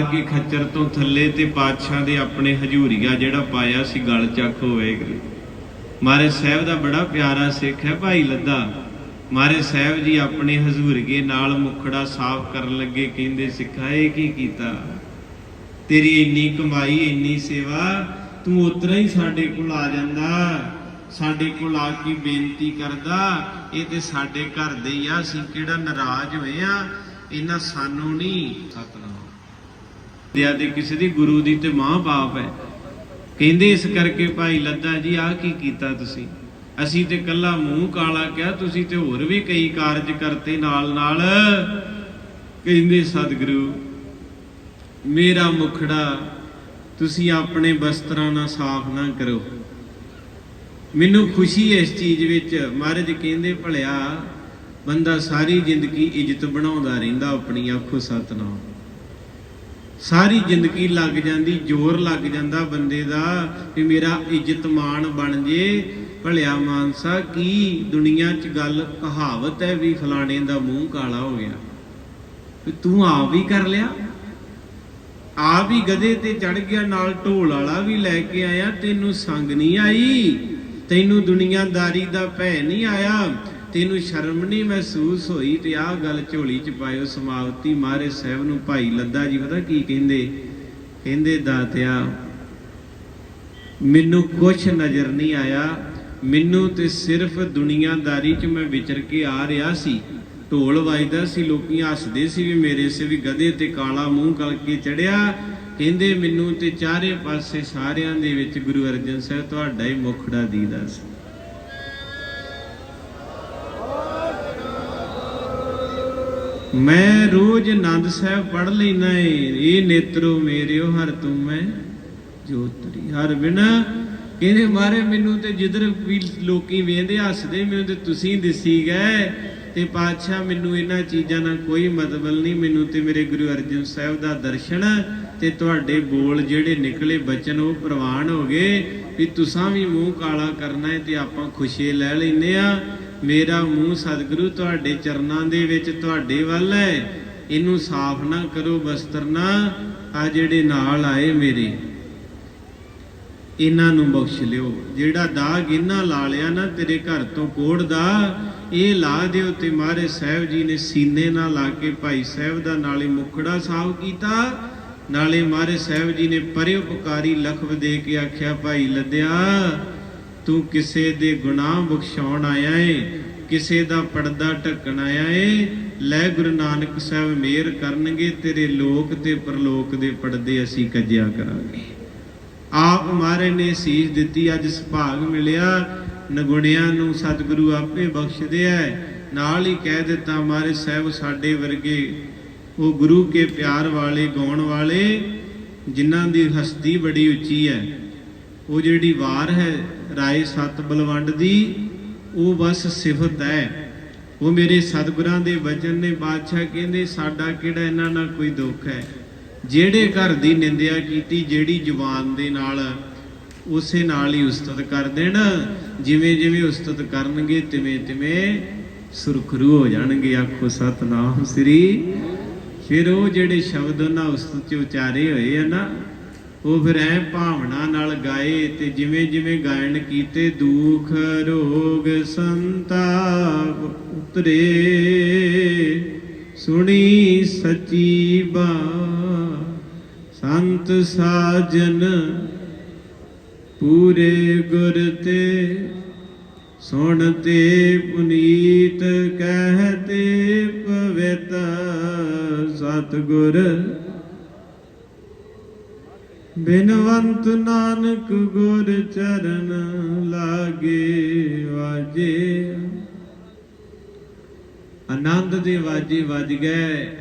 ਕਿ ਖੱਚਰ ਤੋਂ ਥੱਲੇ ਤੇ ਪਾਤਸ਼ਾਹ ਦੇ ਆਪਣੇ ਹਜੂਰੀਆ ਜਿਹੜਾ ਪਾਇਆ ਸੀ, ਗਲ ਚੱਕ ਹੋਵੇਗਾ ਮਾਰੇ ਸਾਹਿਬ ਦਾ ਬੜਾ ਪਿਆਰਾ ਸਿੱਖ ਹੈ ਭਾਈ ਲੱਦਾ। ਮਾਰੇ ਸਾਹਿਬ ਜੀ ਆਪਣੇ ਹਜ਼ੂਰੀਏ ਨਾਲ ਮੁਖੜਾ ਸਾਫ਼ ਕਰਨ ਲੱਗੇ ਕਹਿੰਦੇ, ਸਿੱਖਾ, ਇਹ ਕੀ ਕੀਤਾ? ਤੇਰੀ ਇੰਨੀ ਕਮਾਈ, ਇੰਨੀ ਸੇਵਾ, ਤੂੰ ਉਤਰਾ ਹੀ ਸਾਡੇ ਕੋਲ ਆ ਜਾਂਦਾ। ਸਾਡੇ ਕੋਲ ਆ ਕੇ ਬੇਨਤੀ ਕਰਦਾ, ਇਹ ਤੇ ਸਾਡੇ ਘਰ ਦੇ ਹੀ ਆ, ਅਸੀਂ ਕਿਹੜਾ ਨਾਰਾਜ਼ ਹੋਏ ਆ, ਇਹਨਾਂ ਸਾਨੂੰ ਨਹੀਂ ਸਤਨਾਮ। ਦਿਆ ਦੇ ਕਿਸੇ ਦੀ ਗੁਰੂ ਦੀ ਤੇ ਮਾਂ ਬਾਪ ਹੈ। ਕਹਿੰਦੇ ਇਸ ਕਰਕੇ ਭਾਈ ਲੱਦਾ ਜੀ, ਆਹ ਕੀ ਕੀਤਾ ਤੁਸੀਂ? ਅਸੀਂ ਤੇ ਕੱਲਾ ਮੂੰਹ ਕਾਲਾ ਕਿਹਾ, ਤੁਸੀਂ ਤੇ ਹੋਰ ਵੀ ਕਈ ਕਾਰਜ ਕਰਤੇ ਨਾਲ ਨਾਲ ਕਹਿੰਦੇ, ਸਤਿਗੁਰੂ, ਮੇਰਾ ਮੁਖੜਾ, ਤੁਸੀਂ ਆਪਣੇ ਵਸਤਰਾਂ ਨਾਲ ਸਾਫ਼ ਨਾ ਕਰੋ। ਮੈਨੂੰ ਖੁਸ਼ੀ ਹੈ ਇਸ ਚੀਜ਼ ਵਿੱਚ। ਮਹਾਰਾਜ ਕਹਿੰਦੇ, ਭਲਿਆ, ਬੰਦਾ ਸਾਰੀ ਜ਼ਿੰਦਗੀ ਇੱਜ਼ਤ ਬਣਾਉਂਦਾ ਰਹਿੰਦਾ, ਆਪਣੀ ਆਖੋ ਸਤਨਾਮ। ਸਾਰੀ ਜ਼ਿੰਦਗੀ ਲੱਗ ਜਾਂਦੀ, ਜ਼ੋਰ ਲੱਗ ਜਾਂਦਾ ਬੰਦੇ ਦਾ ਕਿ ਮੇਰਾ ਇੱਜ਼ਤ ਮਾਣ ਬਣ ਜੇ। ਭਲਿਆ ਮਾਨਸਾ, ਕੀ ਦੁਨੀਆ 'ਚ ਗੱਲ ਕਹਾਵਤ ਹੈ ਵੀ ਫਲਾਣੇ ਦਾ ਮੂੰਹ ਕਾਲਾ ਹੋ ਗਿਆ? ਵੀ ਤੂੰ ਆਪ ਵੀ ਕਰ ਲਿਆ। ਆਪ ਹੀ ਗਧੇ ਤੇ ਚੜ ਗਿਆ, ਨਾਲ ਢੋਲ ਵਾਲਾ ਵੀ ਲੈ ਕੇ ਆਇਆ। ਤੈਨੂੰ ਸੰਗ ਨਹੀਂ ਆਈ, ਤੈਨੂੰ ਦੁਨੀਆਦਾਰੀ ਦਾ ਭੈ ਨਹੀਂ ਆਇਆ। ਤੈਨੂੰ ਸ਼ਰਮ ਨਹੀਂ ਮਹਿਸੂਸ ਹੋਈ ਤੇ ਆਹ ਗੱਲ ਝੋਲੀ ਚ ਪਾਇਓ ਸਮਾਪਤੀ ਮਾਰੇ ਸਾਹਿਬ ਨੂੰ ਭਾਈ ਲੱਦਾ ਜੀ, ਪਤਾ ਕੀ ਕਹਿੰਦੇ? ਕਹਿੰਦੇ ਦਾਤਿਆ, ਮੈਨੂੰ ਕੁਛ ਨਜ਼ਰ ਨਹੀਂ ਆਇਆ, ਮੈਨੂੰ ਤੇ ਸਿਰਫ ਦੁਨੀਆਦਾਰੀ ਚ ਮੈਂ ਵਿਚਰ ਕੇ ਆ ਰਿਹਾ ਸੀ। ਢੋਲ ਵੱਜਦਾ ਸੀ, ਲੋਕੀ ਹੱਸਦੇ ਸੀ ਵੀ ਮੇਰੇ ਸੇ ਵੀ ਗਧੇ ਤੇ ਕਾਲਾ ਮੂੰਹ ਕਰਕੇ ਚੜਿਆ। ਕਹਿੰਦੇ ਮੈਨੂੰ ਤੇ ਚਾਰੇ ਪਾਸੇ ਸਾਰਿਆਂ ਦੇ ਵਿੱਚ ਗੁਰੂ ਅਰਜਨ ਸਾਹਿਬ ਤੁਹਾਡਾ ਹੀ ਮੁਖੜਾ ਦੀਦਾ ਸੀ। ਮੈਂ ਰੋਜ਼ ਆਨੰਦ ਸਾਹਿਬ ਪੜ ਲੈਣਾ ਏ, ਇਹ ਨੇਤਰੋ ਮੇਰਿਓ ਹਰ ਤੂੰ ਮੈਂ ਜੋਤਰੀ। ਹਰ ਬਿਨਾ ਕਹਿੰਦੇ ਮਾਰੇ ਮੈਨੂੰ ਤੇ ਜਿੱਧਰ ਵੀ ਲੋਕੀ ਵੇਂਦੇ ਹੱਸਦੇ, ਮੈਨੂੰ ਤੇ ਤੁਸੀਂ ਦਿਸੀ ਗਏ ਤੇ ਪਾਤਸ਼ਾਹ ਮੈਨੂੰ ਇਹਨਾਂ ਚੀਜ਼ਾਂ ਨਾਲ ਕੋਈ ਮਤਲਬ ਨਹੀਂ, ਮੈਨੂੰ ਤੇ ਮੇਰੇ ਗੁਰੂ ਅਰਜਨ ਸਾਹਿਬ ਦਾ ਦਰਸ਼ਨ ਤੇ ਤੁਹਾਡੇ ਬੋਲ ਜਿਹੜੇ ਨਿਕਲੇ ਬਚਨ ਉਹ ਪ੍ਰਵਾਨ ਹੋ ਗਏ ਵੀ ਤੁਸਾਂ ਵੀ ਮੂੰਹ ਕਾਲਾ ਕਰਨਾ ਹੈ ਤੇ ਆਪਾਂ ਖੁਸ਼ੀ ਲੈ ਲੈਨੇ ਆ ਮੇਰਾ ਮੂੰਹ ਸਤਿਗੁਰੂ ਤੁਹਾਡੇ ਚਰਨਾਂ ਦੇ ਵਿੱਚ ਤੁਹਾਡੇ ਵੱਲ ਹੈ। ਇਹਨੂੰ ਸਾਫ਼ ਨਾ ਕਰੋ ਬਸਤਰ ਨਾ, ਆ ਜਿਹੜੇ ਨਾਲ ਆਏ ਮੇਰੇ। ਇਹਨਾਂ ਨੂੰ ਬਖਸ਼ ਲਿਓ। ਜਿਹੜਾ ਦਾਗ ਇਹਨਾਂ ਲਾ ਲਿਆ ਨਾ ਤੇਰੇ ਘਰ ਤੋਂ ਕੋੜ ਦਾ, ਇਹ ਲਾ ਦਿਓ ਤੇ ਮਹਾਰਾਜ ਸਾਹਿਬ ਜੀ ਨੇ ਸੀਨੇ ਨਾਲ ਲਾ ਕੇ ਭਾਈ ਸਾਹਿਬ ਦਾ ਨਾਲੇ ਮੁਖੜਾ ਸਾਫ਼ ਕੀਤਾ। ਨਾਲੇ ਮਹਾਰਾਜ ਸਾਹਿਬ ਜੀ ਨੇ ਪਰਿਉਪਕਾਰੀ ਲਖਵ ਦੇ ਕੇ ਆਖਿਆ, ਭਾਈ ਲੱਦਿਆ ਤੂੰ ਕਿਸੇ ਦੇ ਗੁਨਾਹ ਬਖਸ਼ਾਉਣ ਆਇਆ ਏ, ਕਿਸੇ ਦਾ ਪਰਦਾ ਢੱਕਣ ਆਇਆ ਏ, ਲੈ ਗੁਰੂ ਨਾਨਕ ਸਾਹਿਬ ਮਿਹਰ ਕਰਨਗੇ, ਤੇਰੇ ਲੋਕ ਤੇ ਪਰਲੋਕ ਦੇ ਪਰਦੇ ਅਸੀਂ ਕੱਜਿਆ ਕਰਾਂਗੇ। ਆਪ ਮਾਰੇ ਨੇ ਸੀਸ ਦਿੱਤੀ, ਅੱਜ ਸੁਭਾਗ ਮਿਲਿਆ, ਨਗੁਣਿਆਂ ਨੂੰ ਸਤਿਗੁਰੂ ਆਪੇ ਬਖਸ਼ਦੇ ਐ। ਨਾਲ ਹੀ ਕਹਿ ਦਿੱਤਾ, ਮਾਰੇ ਸਾਹਿਬ ਸਾਡੇ ਵਰਗੇ, ਉਹ ਗੁਰੂ ਕੇ ਪਿਆਰ ਵਾਲੇ, ਗਾਉਣ ਵਾਲੇ, ਜਿਨ੍ਹਾਂ ਦੀ ਹਸਤੀ ਬੜੀ ਉੱਚੀ ਹੈ ਉਹ ਜਿਹੜੀ ਵਾਰ ਹੈ, ਰਾਏ ਸਤ ਬਲਵੰਡ ਦੀ, ਉਹ ਬਸ ਸਿਫਤ ਹੈ। ਉਹ ਮੇਰੇ ਸਤਿਗੁਰਾਂ ਦੇ ਵਚਨ ਨੇ ਬਾਦਸ਼ਾਹ ਕਹਿੰਦੇ, ਸਾਡਾ ਕਿਹੜਾ ਇਹਨਾਂ ਨਾਲ ਕੋਈ ਦੁੱਖ ਹੈ? ਜਿਹੜੇ ਘਰ ਦੀ ਨਿੰਦਿਆ ਕੀਤੀ, ਜਿਹੜੀ ਜ਼ੁਬਾਨ ਦੇ ਨਾਲ ਉਸੇ ਨਾਲ ਹੀ ਉਸਤਤ ਕਰ ਦੇਣ। ਜਿਵੇਂ ਜਿਵੇਂ ਉਸਤਤ ਕਰਨਗੇ, ਤਿਵੇਂ ਤਿਵੇਂ ਸੁਰਖਰੂ ਹੋ ਜਾਣਗੇ। ਆਖੋ, ਸਤਨਾਮ ਸ੍ਰੀ ਫਿਰ ਉਹ ਜਿਹੜੇ ਸ਼ਬਦ ਉਹਨਾਂ ਉਸਤਤ ਚ ਉਚਾਰੇ ਹੋਏ ਆ ਨਾ ਉਹ ਫਿਰ ਐ ਭਾਵਨਾ ਨਾਲ ਗਾਏ ਤੇ ਜਿਵੇਂ ਜਿਵੇਂ ਗਾਇਣ ਕੀਤੇ, ਦੁਖ, ਰੋਗ, ਸੰਤਾਪ ਉਤਰੇ। ਸੁਣੀ ਸੱਚੀ ਬਾ ਸੰਤ ਸਾਜਨ ਪੂਰੇ ਗੁਰ ਤੇ। ਸੁਣ ਤੇ ਪੁਨੀਤ ਕਹਤੇ ਪਵਿੱਤ ਸਤਗੁਰ। ਬਿਨਵੰਤ ਨਾਨਕ ਗੁਰ ਚਰਨ ਲਾਗੇ ਵਾਜੇ। ਆਨੰਦ ਦੇ ਵਾਜੇ ਵੱਜ ਗਏ।